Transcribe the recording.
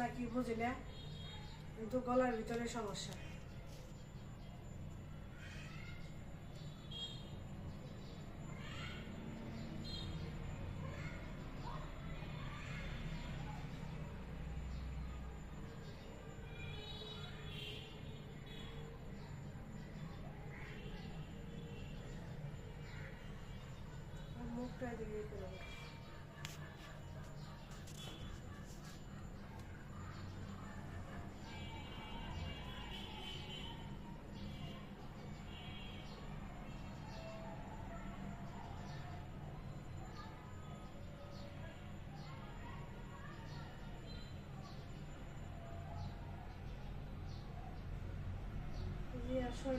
না কি বুঝি না? কিন্তু গলার ভিতরে সমস্যা। মুখটা এদিকে días, soy